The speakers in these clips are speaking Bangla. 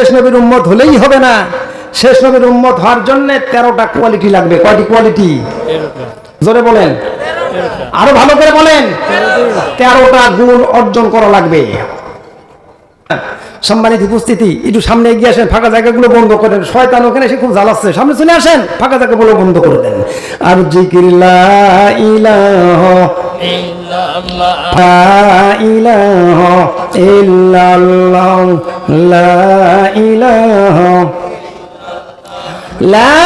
শেষ নবীর উম্মত হলেই হবে না। শেষ নবীর উম্মত হওয়ার জন্য তেরোটা কোয়ালিটি লাগবে। কয়টি কোয়ালিটি জোরে বলেন। আরও ভালো করে বলেন। তেরোটা গুণ অর্জন করা লাগবে। সম্মানিত উপস্থিতি, একটু সামনে এগিয়ে আসেন, ফাঁকা জায়গাগুলো বন্ধ করেন শয়তান ওখানে এসে খুব জ্বালাচ্ছে। সামনে চলে আসেন, ফাঁকা জায়গাগুলো বন্ধ করে দেন। আর জিকিরিল্লা ইলাহ ইলাহ ইলাহ لا إله لا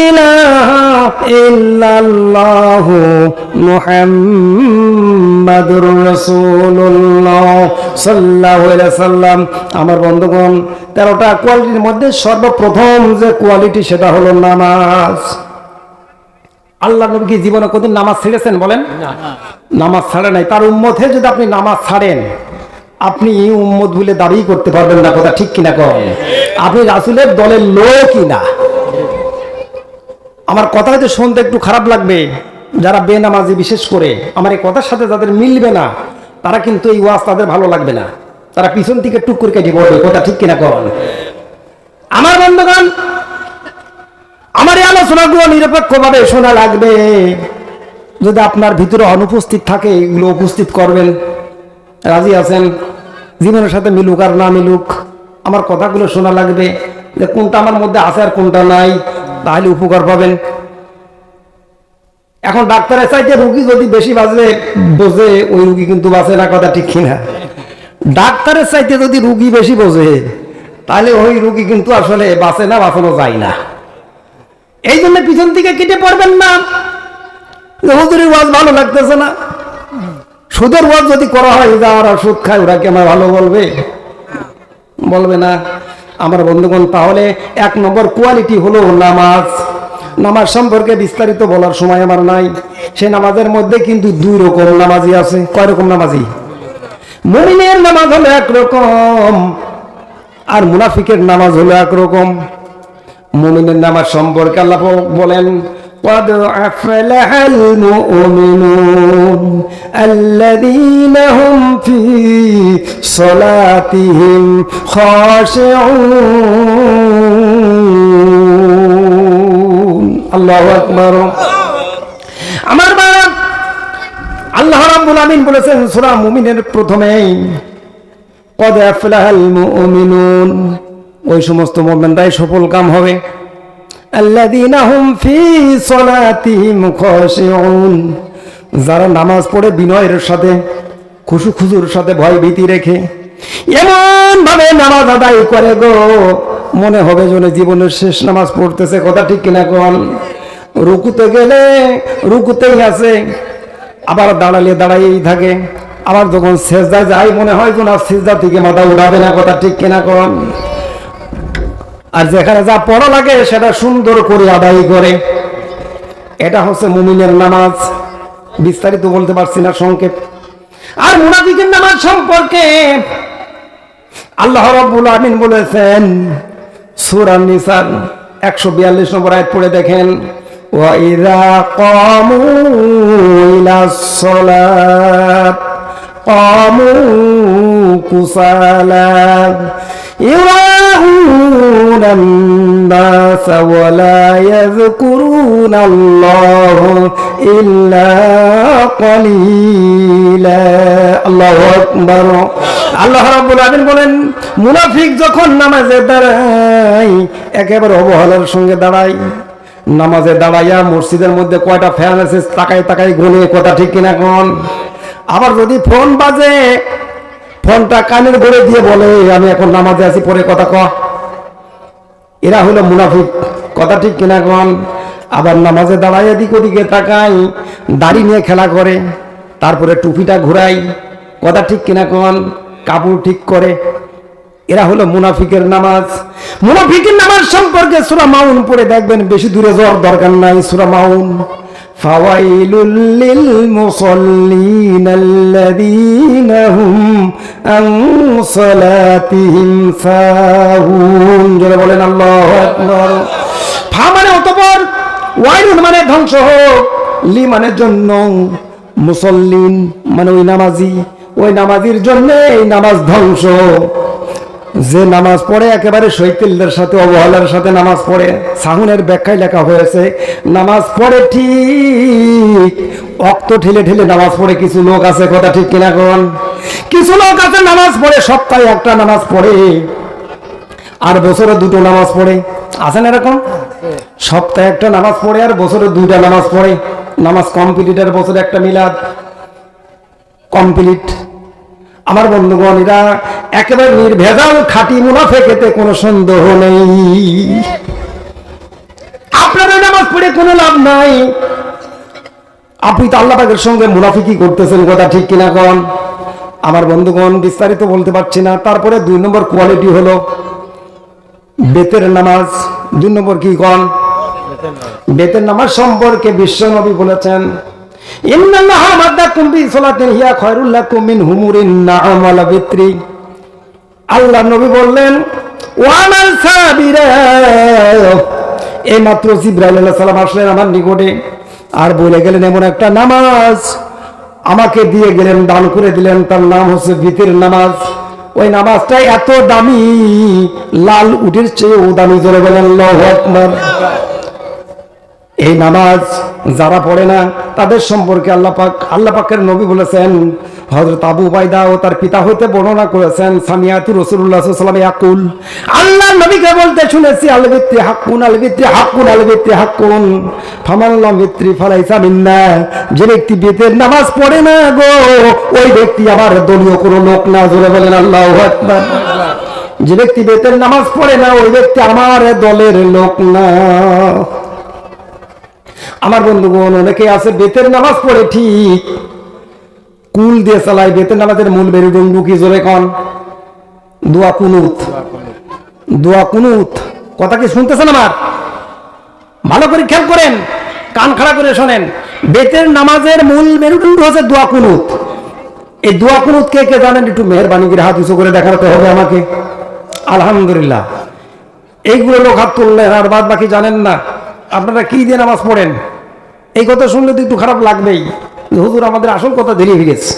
إله إلا الله محمد رسول الله صلى الله عليه وسلم আমার বন্ধুগণ তেরোটা কোয়ালিটির মধ্যে সর্বপ্রথম যে কোয়ালিটি সেটা হলো নামাজ আল্লাহ নবী কি জীবনে কোনদিন নামাজ ছেড়েছেন বলেন নামাজ ছাড়ে নাই তার উম্মতে যদি আপনি নামাজ ছাড়েন আপনি উম্মত বলে দাবি করতে পারবেন না, কথা ঠিক কিনা করেন আপনি রাসুলের দলের লোকই না। আমার কথা হয়তো শুনতে একটু খারাপ লাগবে, যারা বেনামাজি বিশেষ করে, আমার এই কথার সাথে যাদের মিলবে না, তারা কিন্তু এই ওয়াজ তাদের ভালো লাগবে না। তারা পিছন থেকে টুক করে কেটে পড়বে, কথা ঠিক কিনা করেন আমার বন্ধুগণ, আমার এই আলোচনাগুলো নিরপেক্ষভাবে শোনা লাগবে। যদি আপনার ভিতরে অনুপস্থিত থাকে, এগুলো উপস্থিত করবেন। রাজি আছেন? জীবনের সাথে মিলুক আর না মিলুক, আমার কথাগুলো শোনা লাগবে যে কোনটা আমার মধ্যে আছে আর কোনটা নাই, তাহলে উপকার পাবেন। এখন ডাক্তারের চাইতে রুগী যদি বেশি বাজে, বোঝে ওই রুগী কিন্তু বাঁচে না কথা ঠিক কিনা। ডাক্তারের চাইতে যদি রুগী বেশি বোঝে, তাহলে ওই রুগী কিন্তু আসলে বাঁচে না, বাঁচানো যায় না। এই জন্য পিছন থেকে কেটে পড়বেন না। যে হুজুরের ওয়াজ ভালো লাগতেছে না। সুদের ওয়াজ যদি করা হয়, যে ওরা সুদ খায়, ওরা কি আমার ভালো বলবে? বলবে না। আমার বন্ধুগণ, তাহলে এক নম্বর কোয়ালিটি হলো নামাজ। নামাজ সম্পর্কে বিস্তারিত বলার সময় আমার নাই। সে নামাজের মধ্যে কিন্তু দুই রকম নামাজি আছে। কয় রকম নামাজি মুমিনের নামাজ হলো একরকম আর মুনাফিকের নামাজ হলো একরকম মুমিনের নামাজ সম্পর্কে আল্লাহ বলেন قد أفلح المؤمنون الذين هم في صلاتهم خاشعون الله أكبر আমার বাবা আল্লাহ রাব্বুল আমিন বলেছেন সূরা মুমিনের প্রথমেই কদ আফলাহাল মুমিনুন ওই সমস্ত মুমিনরাই সফল কাম হবে যারা নামাজ পড়ে বিনয়ের সাথে খুশু খুজুর সাথে ভয় ভীতি রেখে এমন ভাবে নামাজ আদায় করে গো। মনে হবে যেন জীবনের শেষ নামাজ পড়তেছে, কথা ঠিক কিনা কোন? রুকুতে গেলে, রুকুতেই আছে, আবার দাঁড়ালে দাঁড়াইয়েই থাকে। আবার যখন সেজদা যায়, মনে হয় যেন সেজদা থেকে মাথা উঠাবে না, কথা ঠিক কিনা কোন? আর যেখানে যা পড়া লাগে সেটা সুন্দর করে আদায় করে। এটা হচ্ছে মুমিনের নামাজ। বিস্তারিত বলতে পারছি না, সংক্ষেপ। আর মুনাফিকের নামাজ সম্পর্কে আল্লাহ রাব্বুল আমিন বলেছেন, সূরা নিসার 142 নম্বর আয়াত পড়ে দেখেন, ওয়া ইযা কামু ইলাস সালাত কুসালা يراءون الناس ولا يذكرون الله إلا قليلا الله أكبر আল্লাহ রাব্বুল আলামিন বলেন মুনাফিক যখন নামাজে দাঁড়ায় একেবারে অবহেলার সঙ্গে দাঁড়ায় নামাজে দাঁড়াইয়া মসজিদের মধ্যে কয়টা ফ্যান আছে তাকাই তাকাই গুনে কথা ঠিক কিনা কোন আবার যদি ফোন বাজে ফোনটা কানের ধরে দিয়ে বলে আমি এখন নামাজে আছি পরে কথা ক এরা হলো মুনাফিক। কথা ঠিক কিনা কন? আবার নামাজে দাঁড়ায় এদিক ওদিকে তাকাই দাড়ি নিয়ে খেলা করে, তারপরে টুপিটা ঘুরাই কথা ঠিক কিনা কন? কাপড় ঠিক করে। এরা হলো মুনাফিকের নামাজ। মুনাফিকের নামাজ সম্পর্কে সুরা মাউন পড়ে দেখবেন, বেশি দূরে যাওয়ার দরকার নাই সুরা মাউন। فويل للمصلين الذين هم عن صلاتهم ساهون জোরে বলেন আল্লাহু আকবার ফা মানে অতঃপর ওয়াইলুন মানে ধ্বংস হোক লি মানে জন্য মুসল্লিন মানে ওই নামাজি ওই নামাজির জন্য এই নামাজ ধ্বংস যে নামাজ পড়ে, একেবারে শৈতিলদের সাথে, অবহেলার সাথে নামাজ পড়ে। সাহুনের ব্যাখ্যায় লেখা হয়েছে, নামাজ পড়ে ঠিক, অক্ত ঠেলে ঠেলে নামাজ পড়ে কিছু লোক আছে, কথা ঠিক কিনা কোন? কিছু লোক আছে, নামাজ পড়ে, সপ্তাহে একটা নামাজ পড়ে। আর বছরে দুটো নামাজ পড়ে। আছেন এরকম? সপ্তাহে একটা নামাজ পড়ে আর বছরে দুইটা নামাজ পড়ে। নামাজ কমপ্লিট আর বছরে একটা মিলাদ। কমপ্লিট আমার বন্ধুগণ এরা একেবারে নির্ভেজাল খাঁটি মুনাফে খেতে কোনো সন্দেহ নেই। আপনার নামাজ পড়ে কোনো লাভ নাই। আপনি তো আল্লাহ পাকের সঙ্গে মুনাফিকি করতেছেন কথা ঠিক কিনা কন? আমার বন্ধুগণ, বিস্তারিত বলতে পারছি না। তারপরে দুই নম্বর কোয়ালিটি হলো বেতের নামাজ। দুই নম্বর কি কন? বেতের নামাজ সম্পর্কে বিশ্ব নবী বলেছেন আল্লাহ নবী বললেন এই মাত্র আসলেন আমার নিকটে, আর বলে গেলেন, এমন একটা নামাজ আমাকে দিয়ে গেলেন, দান করে দিলেন, তার নাম হচ্ছে ভিতের নামাজ। ওই নামাজটা এত দামি, লাল উটের চেয়েও দামি, জোরে আকবার। এই নামাজ যারা পড়ে না, তাদের সম্পর্কে আল্লাহ পাক, আল্লাহ পাকের নবী বলেছেন, হযরত আবু বাইদা ও তার পিতা হইতে বর্ণনা করেছেন, সামিয়াতু সাল্লাল্লাহু ইয়াকুল আল্লাহ নবীকে বলতে শুনেছি, আল বিত্রি হাক্কুন, আল বিত্রি হাক্কুন, আল বিত্রি হাক্কুন, ফামান লাম ফালাইসা মিন্না, যে ব্যক্তি বেতের নামাজ পড়ে না গো, ওই ব্যক্তি আবার দলীয় কোনো লোক না, জোরে বলেন আল্লাহু যে ব্যক্তি বেতের নামাজ পড়ে না, ওই ব্যক্তি আমার দলের লোক না। আমার বন্ধুগণ, অনেকে আছে বেতের নামাজ পড়ে, ঠিক। কুল দিয়ে চালায়, বেতের নামাজের মূল বেরুডুন্ডু কি জোরে কন। দোয়া কুনুত। দোয়া কুনুত। কথা কি শুনতেছেন আমার? ভালো করে খেয়াল করেন, কান খাড়া করে শোনেন। বেতের নামাজের মূল মেরুদণ্ড হচ্ছে দোয়া কুনুত। এই দোয়া কুনুত কে কে জানেন? একটু মেহরবানি করে হাত উঁচু করে দেখাতে হবে আমাকে। আলহামদুলিল্লাহ। এইগুলো লোক হাত তুললেন, আর বাদ বাকি জানেন না। আপনারা কি দিয়ে নামাজ পড়েন? এই কথা শুনলে তো একটু খারাপ লাগবেই। হুজুর, আমাদের আসল কথা দেরিয়ে গেছে।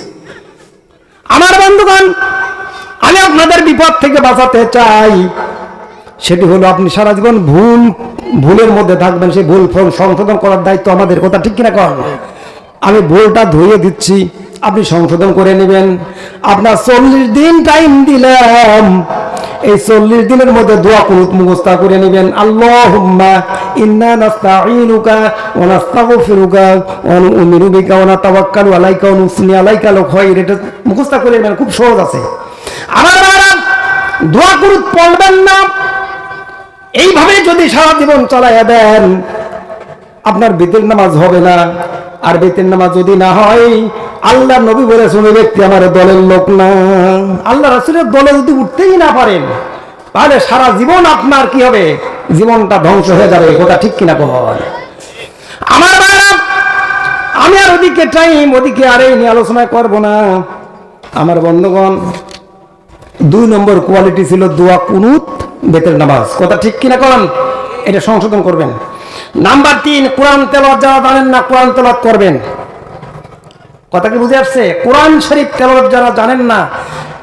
আমার বন্ধুগণ, আমি আপনাদের বিপদ থেকে বাঁচাতে চাই। সেটি হলো আপনি সারা জীবন ভুল, ভুলের মধ্যে থাকবেন, সেই ভুল ফল সংশোধন করার দায়িত্ব আমাদের, কথা ঠিক কিনা কর আমি ভুলটা ধুয়ে দিচ্ছি, আপনি সংশোধন করে নেবেন। আপনার চল্লিশ দিন টাইম দিলাম। এই চল্লিশ দিনের মধ্যে দোয়া কুনুত মুখস্থা করে নেবেন। আল্লাহুম্মা ইন্না নাস্তাঈনুকা ওয়া নাস্তাগফিরুকা ওয়া নু'মিনু বিকা ওয়া নাতাওয়াক্কালু আলাইকা ওয়া নুসনি আলাইকা আল খায়র। এটা মুখস্থা করে নেবেন, খুব সহজ আছে। দোয়া কুনুত পড়বেন না। এইভাবে যদি সারা জীবন চালাইয়া দেন, আপনার বেতের নামাজ হবে না। আর বেতের নামাজ যদি না হয় আল্লাহ নবী বলে শুনে ব্যক্তি আমার দলের লোক না। আল্লাহ রাসুলের দলে যদি উঠতেই না পারেন, তাহলে সারা জীবন আপনার কি হবে? জীবনটা ধ্বংস হয়ে যাবে ওটা ঠিক কিনা কখন আমার আমি আর ওদিকে টাইম ওদিকে আর এই নিয়ে আলোচনা করব না। আমার বন্ধুগণ, দুই নম্বর কোয়ালিটি ছিল দোয়া কুনুত, বেতের নামাজ। কথা ঠিক কিনা করেন এটা সংশোধন করবেন। নাম্বার তিন, কোরআন তেলাওয়াত যারা জানেন না, কোরআন তেলাওয়াত করবেন। কথা কি বুঝে আসছে? কোরআন শরীফ তেলাওয়াত যারা জানেন না,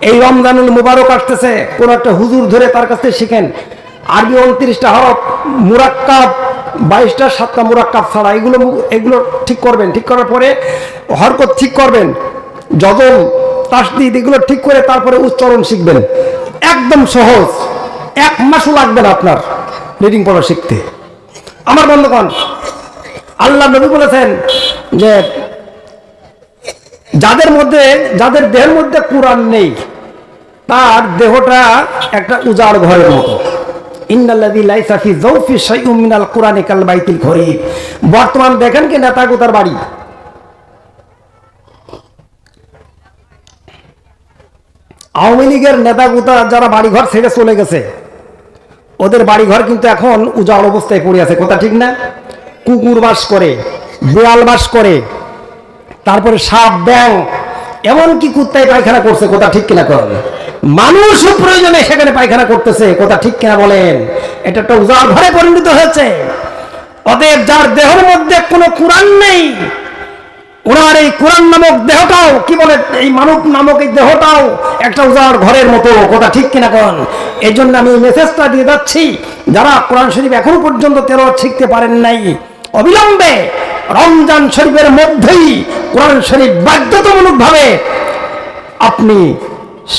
এই রমজানুল মুবারক আসতেছে, কোন একটা হুজুর ধরে তার কাছ থেকে শিখেন, আরবি উনত্রিশটা হরফ, মুরাক্কাব, বাইশটা, সাতটা মুরাক্কাব ছাড়া, এগুলো এগুলো ঠিক করবেন। ঠিক করার পরে হরকত ঠিক করবেন, যজম, তাসদিদ, এগুলো ঠিক করে তারপরে উচ্চারণ শিখবেন। একদম সহজ। এক মাসও লাগবে না আপনার রিডিং পড়া শিখতে। আমার বন্ধুগণ, আল্লাহ নবী বলেছেন যে যাদের মধ্যে, যাদের দেহের মধ্যে কোরআন নেই, তার দেহটা একটা উজাড় ঘরের মতো। বর্তমান দেখেন কি নেতা বাড়ি? আওয়ামী লীগের নেতা গোতা যারা বাড়িঘর ছেড়ে চলে গেছে, ওদের বাড়িঘর কিন্তু এখন উজাড় অবস্থায় পড়ে আছে। কথা ঠিক না? কুকুর বাস করে বিড়াল বাস করে তারপরে সাপ, ব্যাং, এমনকি কুত্তায় পায়খানা করছে, কথা ঠিক কিনা করেন মানুষ প্রয়োজনে সেখানে পায়খানা করতেছে, কথা ঠিক কিনা বলেন। এটা একটা উজাড় ঘরে পরিণত হয়েছে। অতএব যার দেহের মধ্যে কোনো কোরআন নেই, ওনার এই কোরআন নামক দেহটাও, কি বলে, এই মানব নামক এই দেহটাও একটা উজাড় ঘরের মতো, কথা ঠিক কিনা কন এই জন্য আমি মেসেজটা দিয়ে যাচ্ছি, যারা কোরআন শরীফ এখনও পর্যন্ত তেরো শিখতে পারেন নাই, অবিলম্বে রমজান শরীফের মধ্যেই কোরআন শরীফ বাধ্যতামূলক ভাবে আপনি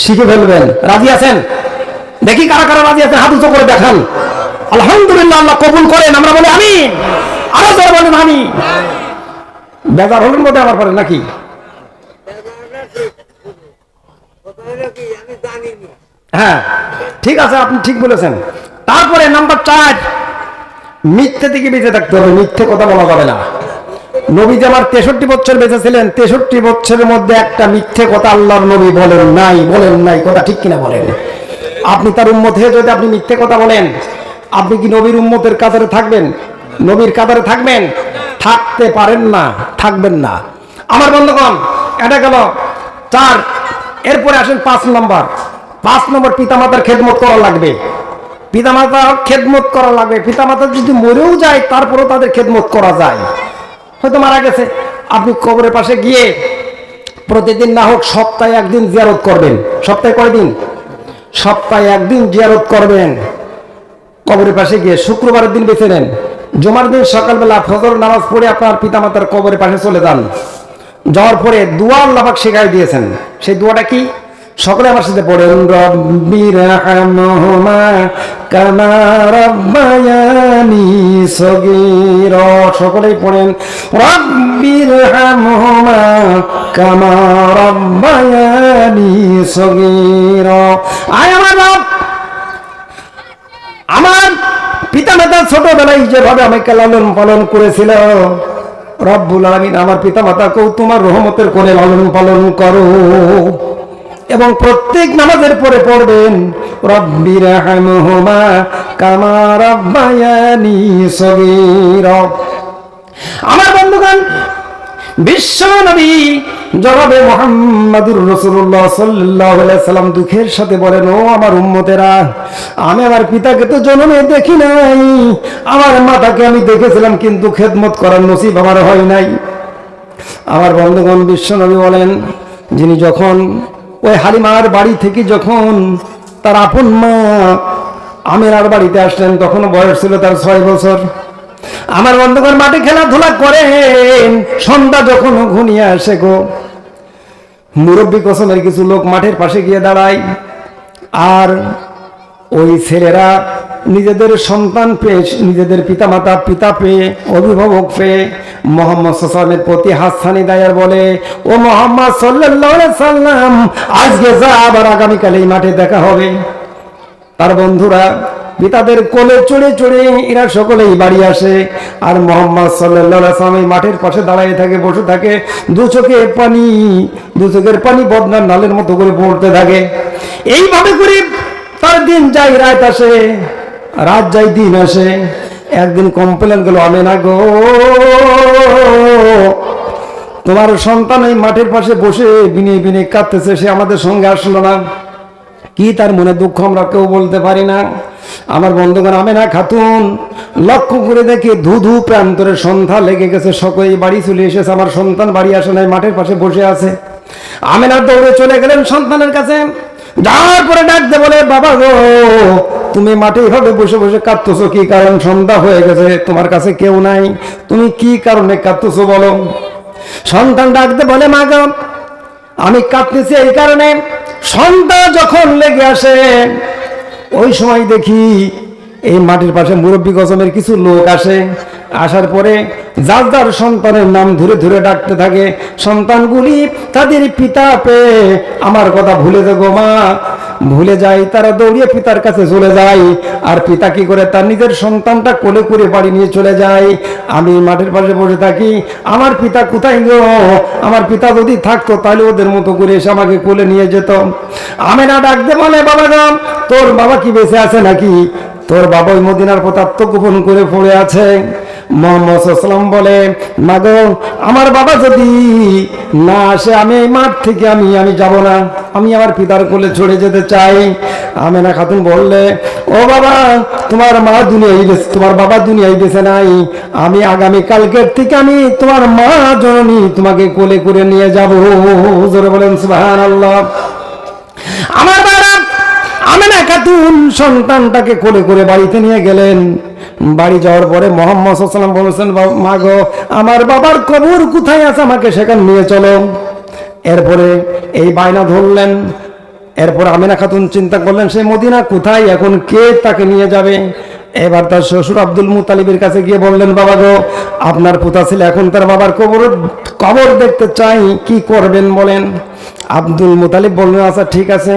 শিখে ফেলবেন। রাজি আছেন? দেখি কারা কারা রাজি আছেন, হাত করে দেখান। আলহামদুলিল্লাহ, আল্লাহ কবুল করেন, আমরা বলি আমি আরও জোরে বলেন আমি বেজার হলেন মধ্যে আবার পারেন নাকি? হ্যাঁ ঠিক আছে, আপনি ঠিক বলেছেন। তারপরে নাম্বার চার, মিথ্যে থেকে বেঁচে থাকতে হবে, মিথ্যে কথা বলা যাবে না। নবী যে আমার তেষট্টি বছর বেঁচে ছিলেন তেষট্টি বছরের মধ্যে একটা মিথ্যে কথা আল্লাহর নবী বলেন নাই বলেন নাই, কথা ঠিক কিনা বলেন? আপনি তার উম্মত হয়ে যদি আপনি মিথ্যে কথা বলেন, আপনি কি নবীর উম্মতের কাতারে থাকবেন? নবীর কাতারে থাকবেন? থাকতে পারেন না, থাকবেন না। আমার বন্ধুগণ, এটা গেল চার। এরপরে আসেন পাঁচ নম্বর। পাঁচ নম্বর, পিতামাতার খেদমত করা লাগবে। পিতামাতা খেদমত করা লাগবে। পিতামাতা যদি মরেও যায়, তারপরেও তাদের খেদমত করা যায়। হয়তো মারা গেছে। আপনি কবরের পাশে গিয়ে প্রতিদিন না হোক সপ্তাহে একদিন জিয়ারত করবেন। সপ্তাহে কয়দিন? সপ্তাহে একদিন জিয়ারত করবেন। কবরের পাশে গিয়ে শুক্রবারের দিন বেছে নেন। জমার দিন সকালবেলা ফজর নামাজ পড়ে আপনার পিতামাতার কবরের পাশে চলে যান। যাওয়ার পরে দুয়া আল্লাহাক শেখাই দিয়েছেন। সেই দুয়াটা কি? সকলে আমার সাথে পড়েন রব্বির হামহুমা কামা রব্বায়ানি সগীর। সকলেই পড়েন রব্বির হামহুমা কামা রব্বায়ানি সগীর। আয় আমার রব আমার পিতা মাতা ছোটবেলায় যেভাবে আমাকে লালন পালন করেছিল, রব্বুল আলমিন, আমার পিতা মাতাকেও তোমার রহমতের করে লালন পালন করো। এবং প্রত্যেক নামাজের পরে পড়বেন আমার বন্ধুগণ, বিশ্ব নবী জনাবে মোহাম্মদুর রসুল্লাহ সাল্লাহ সাল্লাম দুঃখের সাথে বলেন, ও আমার উম্মতেরা, আমি আমার পিতাকে তো জন্মে দেখি নাই। আমার মাতাকে আমি দেখেছিলাম, কিন্তু খেদমত করার নসিব আমার হয় নাই। আমার বন্ধুগণ, বিশ্ব নবী বলেন, যিনি যখন ওই হালিমার বাড়ি থেকে যখন তার আপন মা আমেরার বাড়িতে আসলেন, তখন বয়স ছিল তার ছয় বছর। আমার বন্ধুগণ, মাঠে খেলাধুলা করেন, সন্ধ্যা যখন ঘুনিয়ে আসে গো। মুরব্বী কসমের কিছু লোক মাঠের পাশে গিয়ে দাঁড়ায়। আর ওই ছেলেরা নিজেদের সন্তান পেয়ে, নিজেদের পিতামাতা, পিতা পেয়ে, অভিভাবক পেয়ে মোহাম্মদ সাল্লামের প্রতি হাসানি দায়ার বলে, ও মোহাম্মদ সাল্লাম আজকে যা আবার আগামীকাল এই মাঠে দেখা হবে। তার বন্ধুরা, পিতাদের কোলে চড়ে চড়ে এরা সকলেই বাড়ি আসে আর মোহাম্মদ সাল্লাম এই মাঠের পাশে দাঁড়িয়ে থাকে, বসে থাকে, দু চোখে পানি, দু চোখের পানি বদনার নালের মতো করে পড়তে থাকে। এইভাবে করে তার দিন যাই, রাত আসে, রাত যাই, দিন আসে। একদিন কমপ্লেন গেল আমি না গো, তোমার সন্তান এই মাঠের পাশে বসে বিনে বিনে কাঁদতেছে, সে আমাদের সঙ্গে আসলো না। কি তার মনে দুঃখ আমরা কেউ বলতে পারি না। আমার বন্ধুগণ, আমি না খাতুন, লক্ষ্য করে দেখি ধু ধু প্রান্তরে সন্ধ্যা লেগে গেছে, সকলেই বাড়ি চলে এসেছে, আমার সন্তান বাড়ি আসে নাই, মাঠের পাশে বসে আছে। আমেনার দৌড়ে চলে গেলেন সন্তানের কাছে। যাওয়ার পরে ডাকতে বলে, বাবা গো, তুমি মাঠে এভাবে বসে বসে কাঁদতেছো, কি কারণ? সন্ধ্যা হয়ে গেছে, তোমার কাছে কেউ নাই। তুমি কি কারণে কাঁদতেছো বলো? সন্তান ডাকতে বলে, মা গো, আমি কাঁদতেছি এই কারণে। সন্ধ্যা যখন লেগে আসে, ওই সময় দেখি এই মাটির পাশে মুরব্বী গজমের কিছু লোক আসে। আসার পরে যার যার সন্তানের নাম ধরে ধরে ডাকতে থাকে, সন্তানগুলি তাদের পিতা পেয়ে আমার কথা ভুলে দেবো মা। ভুলে যায় তারা দৌড়িয়ে পিতার কাছে চলে যায়। আর পিতা কি করে? তার নিজের সন্তানটা কোলে করে বাড়ি নিয়ে চলে যায়। আমি মাঠের পাশে বসে থাকি, আমার পিতা কোথায় গো? আমার পিতা যদি থাকতো, তাহলে ওদের মতো করে এসে আমাকে কোলে নিয়ে যেত। আমি না ডাকতে বলে, বাবা গাম তোর বাবা কি বেঁচে আছে নাকি? তোর বাবা ওই মদিনার পথ আত্মগোপন করে পড়ে আছে। মোহাম্মদ সাল্লাম বলে আমার বাবা যদি না আসে, আমি এই মাঠ থেকে আমি আমি যাব না। আমি আমার পিতার কোলে ছড়ে যেতে চাই। আমেনা খাতুন বললে, ও বাবা, তোমার মা দুনিয়ায় বেঁচে তোমার বাবা দুনিয়ায় বেঁচে নাই। আমি আগামী কালকের থেকে আমি তোমার মা জননী তোমাকে কোলে করে নিয়ে যাব। জোরে বলেন সুবাহান আল্লাহ আমার খাতুন সন্তানটাকে কোলে করে বাড়িতে নিয়ে গেলেন। বাড়ি যাওয়ার পরে মোহাম্মদ সাল্লাম বলেছেন মা গো, আমার বাবার কবর কোথায় আছে? আমাকে সেখানে নিয়ে চলো। এরপরে এই বায়না ধরলেন। এরপর আমিনা খাতুন চিন্তা করলেন, সে মদিনা কোথায়? এখন কে তাকে নিয়ে যাবে? এবার তার শ্বশুর আব্দুল মুতালিবের কাছে গিয়ে বললেন, বাবা গো, আপনার পুতা ছিল এখন তার বাবার কবর কবর দেখতে চাই, কি করবেন বলেন? আব্দুল মুতালিব বললেন আচ্ছা ঠিক আছে।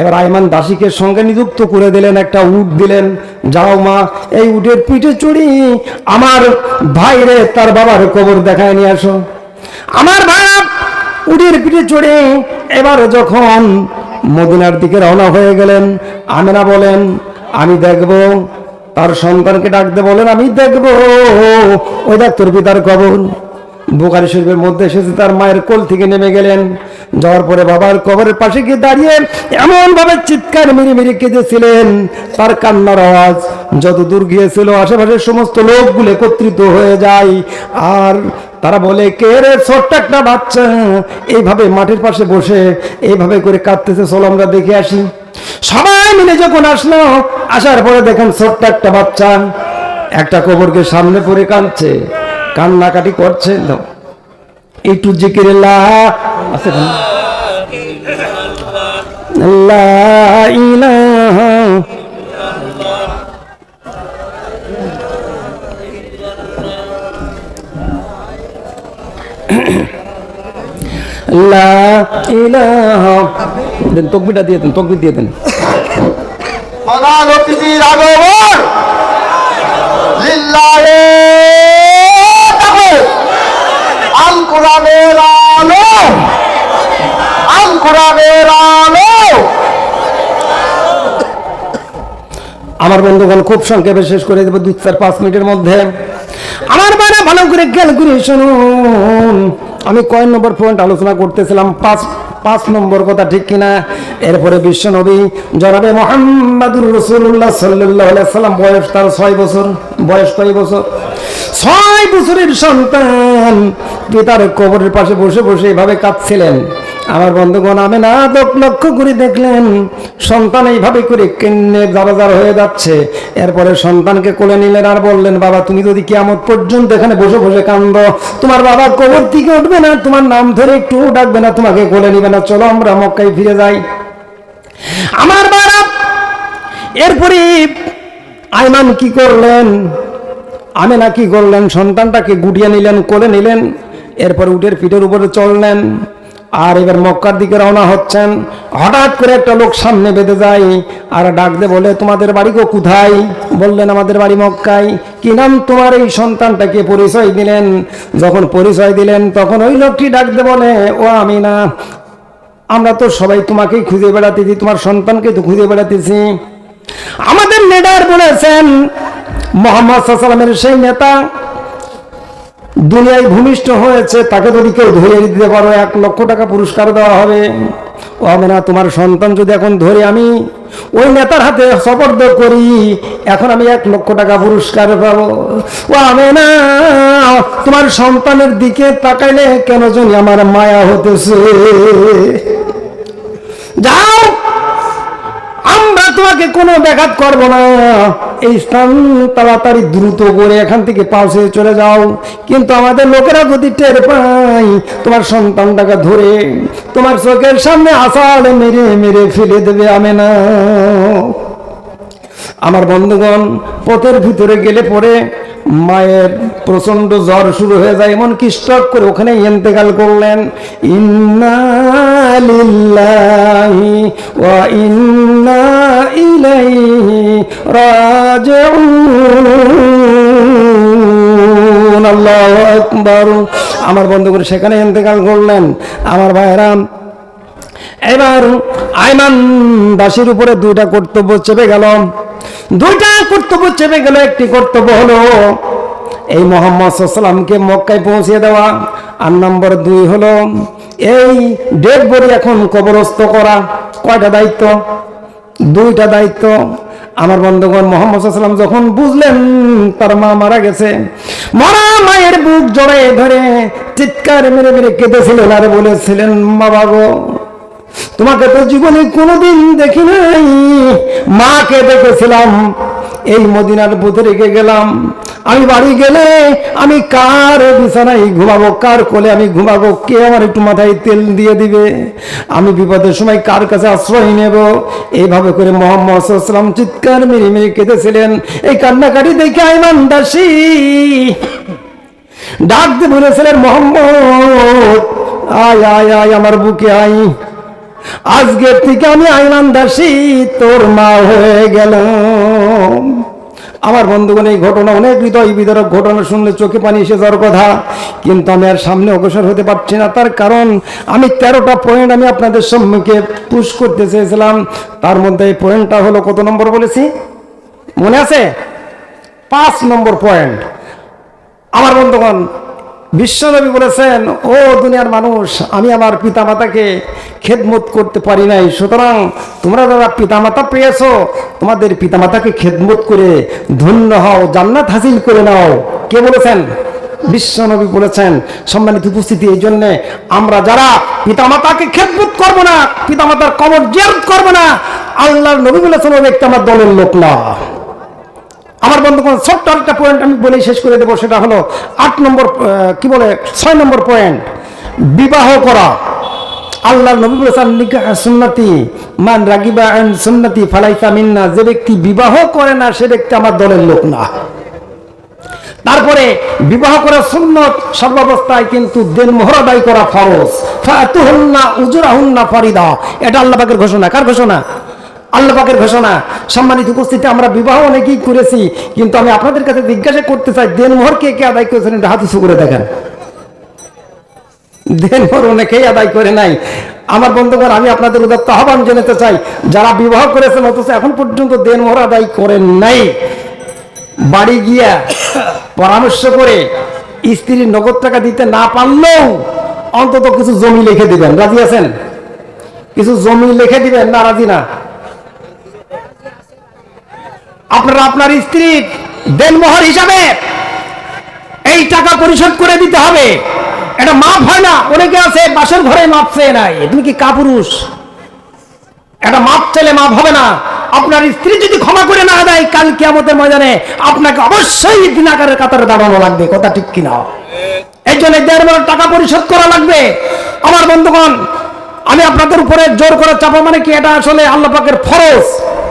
এবার আইমান দাসীকে সঙ্গে নিযুক্ত করে দিলেন, একটা উট দিলেন। যাও মা, এই উটের পিঠে চড়ি আমার ভাইরে তার বাবার কবর দেখায় নিয়ে আসো। আমার ভাই, উটের পিঠে চড়ে। এবার যখন মদিনার দিকে রওনা হয়ে গেলেন, আমেনা বলেন, আমি দেখব। তার সন্তানকে ডাকতে বলেন, আমি দেখব। ওই ডাক্তার পিতার কবর। বুকারি শরীফের মধ্যে এসেছে, তার মায়ের কোল থেকে নেমে গেলেন। যাওয়ার পরে বাবার কবরের পাশে গিয়ে দাঁড়িয়ে এমন ভাবে চিৎকার মেরে মেরে কেঁদেছিলেন। তার কান্নার আওয়াজ যত দূর গিয়েছিল, আশেপাশের সমস্ত লোকগুলো একত্রিত হয়ে যায়। আর তারা বলে, কে রে ছোট্ট একটা বাচ্চা? এইভাবে মাটির পাশে বসে, এইভাবে করে কাঁদতেছে। চলো আমরা দেখে আসি। সবাই মিলে যখন আসলো, আসার পরে দেখেন ছোট্ট একটা বাচ্চা একটা কবরকে সামনে পড়ে কাঁদছে। কান্নাকাটি করছে। একটু জিকির দেন তকবিটা দিয়ে দেন তকবির দিয়ে দেন। প্রধান অতিথির আগমন। আল কোরআনের আলো। আল কোরআনের আলো। আমার বন্ধুগণ, খুব সংক্ষেপে শেষ করে দেবো দু চার পাঁচ মিনিটের মধ্যে। আমার বারে ভালো করে খেয়াল করে শুনুন। আমি কয় নম্বর পয়েন্ট আলোচনা করতেছিলাম, পাঁচ পাঁচ নম্বর কথা ঠিক কিনা? এরপরে বিশ্ব নবী জনাবে মোহাম্মদুর রসুল্লাহ সাল্লাহ সাল্লাম বয়স তার ছয় বছর, বয়স ছয় বছর? ছয় বছরের সন্তান। পিতার কবরের পাশে বসে বসে এভাবে কাঁদছিলেন। আমার বন্ধুগণ, আমি না দক- লক্ষ্য করে দেখলেন, সন্তান এইভাবে করে কেন্নে জারাজার হয়ে যাচ্ছে। এরপরে সন্তানকে কোলে নিলেন আর বললেন, বাবা, তুমি যদি কিয়ামত পর্যন্ত এখানে বসে বসে কান্দ, তোমার বাবা কবর থেকে উঠবে না, তোমার নাম ধরে একটু ডাকবে না, তোমাকে কোলে নিবে না। চলো আমরা মক্কায় ফিরে যাই। আমার বাবা, এরপরে আইমান কি করলেন? আমি না কি করলেন, সন্তানটাকে গুটিয়ে নিলেন, কোলে নিলেন, এরপর উটের পিঠের উপরে চললেন, আর এবার মক্কার দিকে রওনা হচ্ছেন। হঠাৎ করে একটা লোক সামনে বেঁধে যায় আর ডাকতে বলে, তোমাদের বাড়ি গো কোথায়? বললেন, আমাদের বাড়ি মক্কায়। কি নাম তোমার এই সন্তানটাকে? পরিচয় দিলেন। যখন পরিচয় দিলেন, তখন ওই লোকটি ডাকতে বলে, ও আমি না আমরা তো সবাই তোমাকেই খুঁজে বেড়াতেছি তোমার সন্তানকে তো খুঁজে বেড়াতেছি। আমাদের নেডার বলেছেন মোহাম্মদ সাল্লামের সেই নেতা দুনিয়ায় ভূমিষ্ঠ হয়েছে, তাকে যদি কেউ ধরে দিতে পারো, এক লক্ষ টাকা পুরস্কার দেওয়া হবে। ও হবে না তোমার সন্তান যদি এখন ধরে আমি ওই নেতার হাতে সপর্দ করি, এখন আমি এক লক্ষ টাকা পুরস্কার পাবো। ও হবে না তোমার সন্তানের দিকে তাকাইলে কেন জানি আমার মায়া হতেছে। যাও! আমরা তোমাকে কোনো ব্যাঘাত করব না। এই স্থান তাড়াতাড়ি দ্রুত করে এখান থেকে পাশে চলে যাও। কিন্তু আমাদের লোকেরা যদি টের পাই তোমার সন্তানটাকে ধরে তোমার চোখের সামনে আষাঢ় মেরে মেরে ফেলে দেবে আমি না আমার বন্ধুগণ, পথের ভিতরে গেলে পরে মায়ের প্রচণ্ড জ্বর শুরু হয়ে যায়, এমনকি স্টক করে ওখানে ইন্তেকাল করলেন। ইন্না লিল্লাহি ওয়া ইন্না ইলাইহি রাজিউন। আল্লাহু আকবার। আমার বন্ধুগণ সেখানে ইন্তেকাল করলেন। আমার ভাইরাম এবার আইমান দাসের উপরে দুইটা কর্তব্য চেপে গেল। দুইটা কর্তব্য চেপে গেল, একটি কর্তব্য হলো এই মোহাম্মদ সাল্লামকে মক্কায় পৌঁছে দেওয়া। আর নম্বর দুই হলো এই ডেড বডি এখন কবরস্থ করা কয়টা দায়িত্ব? দুইটা দায়িত্ব। আমার বন্ধুগণ, মোহাম্মদ সাল্লাম যখন বুঝলেন তার মা মারা গেছে, মরা মায়ের বুক জড়ে ধরে চিৎকার মেরে মেরে কেঁদেছিলেন আর বলেছিলেন মা বাবু তোমাকে তো জীবনে কোনোদিন দেখি নাই। মাকে দেখেছিলাম, এই মদিনার বুথে রেখে গেলাম। আমি বাড়ি গেলে আমি কার বিছানায় ঘুমাবো, কার কোলে আমি ঘুমাবো, কে আমার একটু মাথায় তেল দিয়ে দিবে? আমি বিপদের সময় কার কাছে আশ্রয় নেব? এইভাবে করে মোহাম্মদ সাল্লাম চিৎকার মেরে মেরে কেঁদেছিলেন। এই কান্নাকাটি দেখে আইমান দাসী। ডাক দিয়ে বলেছিলেন, মোহাম্মদ, আয় আয় আয়, আমার বুকে আয়। আজকের থেকে আমি আইমান দাসী তোর মা হয়ে গেল। আমার বন্ধুগণ, এই ঘটনা অনেক হৃদয় বিদারক ঘটনা শুনলে চোখে পানি এসে যাওয়ার কথা। কিন্তু আমি আর সামনে অগ্রসর হতে পারছি না। তার কারণ, আমি তেরোটা পয়েন্ট আমি আপনাদের সম্মুখে পুশ করতে চেয়েছিলাম। তার মধ্যে এই পয়েন্টটা হলো কত নম্বর বলেছি? মনে আছে? পাঁচ নম্বর পয়েন্ট আমার বন্ধুগণ বিশ্বনবী বলেছেন, ও দুনিয়ার মানুষ, আমি আমার পিতামাতাকে খেদমত করতে পারি নাই। সুতরাং তোমরা যারা পিতামাতা পেয়েছ, তোমাদের পিতামাতাকে খেদমত করে ধন্য হও, জান্নাত হাসিল করে নাও। কে বলেছেন? বিশ্বনবী বলেছেন, সম্মানিত উপস্থিতি, এই জন্যে আমরা যারা পিতামাতাকে খেদমত করব না, পিতামাতার কবর জিয়ারত করব না, আল্লাহর নবী বলেছেন ও ব্যক্তি আমার দলের লোক না। আমার বন্ধুগণ, ছোট্ট একটা পয়েন্ট আমি বলে শেষ করে দেবো, সেটা হলো আট নম্বর কি বলে, ছয় নম্বর পয়েন্ট বিবাহ করা। আল্লাহ নবী মান রাগিবা আন ফালাইসা মিন্না। যে ব্যক্তি বিবাহ করে না, সে ব্যক্তি আমার দলের লোক না। তারপরে, বিবাহ করা সুন্নত, সর্বাবস্থায় কিন্তু দেন করা ফরজ। ফাতুহুন্না উজুরাহুন্না ফরিদা। এটা আল্লাহ পাকের ঘোষণা। কার ঘোষণা? আল্লাহ পাকের ঘোষণা। সম্মানিত উপস্থিতি আমরা বিবাহ অনেকেই করেছি, কিন্তু আমি আপনাদের কাছে জিজ্ঞাসা করতে চাই, দেন মোহর কে কে আদায় করেছেন? এটা হাত করে দেখেন। দেন মোহর অনেকেই আদায় করে নাই। আমার বন্ধুগণ, আমি আপনাদের উদাত্ত আহ্বান জানাতে চাই, যারা বিবাহ করেছেন, অথচ এখন পর্যন্ত দেন মোহর আদায় করেন নাই। বাড়ি গিয়া পরামর্শ করে স্ত্রীর নগদ টাকা দিতে না পারলেও অন্তত কিছু জমি লিখে দিবেন। রাজি আছেন? কিছু জমি লিখে দিবেন? না, রাজি না। আপনারা আপনার স্ত্রীর দেনমোহর হিসাবে এই টাকা পরিশোধ করে দিতে হবে। এটা মাপ হয় না। অনেকে আছে, বাসের ঘরে মাপ চেয়ে নাই। তুমি কি কাপুরুষ? এটা মাপ চাইলে মাপ হবে না। আপনার স্ত্রী যদি ক্ষমা করে না দেয়, কাল কিয়ামতের ময়দানে আপনাকে অবশ্যই দিনাকারের কাতারে দাঁড়ানো লাগবে। কথা ঠিক কিনা? এই জন্য দেড় বেলার টাকা পরিশোধ করা লাগবে। আমার বন্ধুগণ, আমি আপনাদের উপরে জোর করে চাপা মানে কি? এটা আসলে আল্লাহ পাকের ফরজ।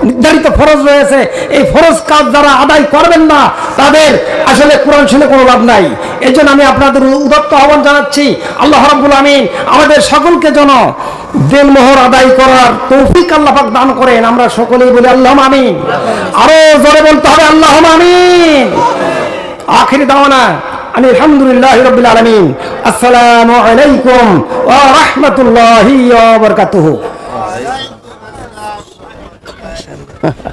নির্ধারিত ফরজ রয়েছে। এই ফরজ কাজ যারা আদায় করবেন না, তাদের আসলে কোরআন শুনে কোনো লাভ নাই। এই আমি আপনাদের উদত্ত আহ্বান জানাচ্ছি, আল্লাহ রাব্বুল আমিন আমাদের সকলকে যেন দেনমোহর আদায় করার তৌফিক আল্লাহ পাক দান করেন। আমরা সকলেই বলি আল্লাহ আমিন। আরও জোরে বলতে হবে আল্লাহ আমিন। আখিরি দাওয়ানা আমি আলহামদুলিল্লাহ রবিল আলমিন। আসসালামু আলাইকুম ওয়া ha ha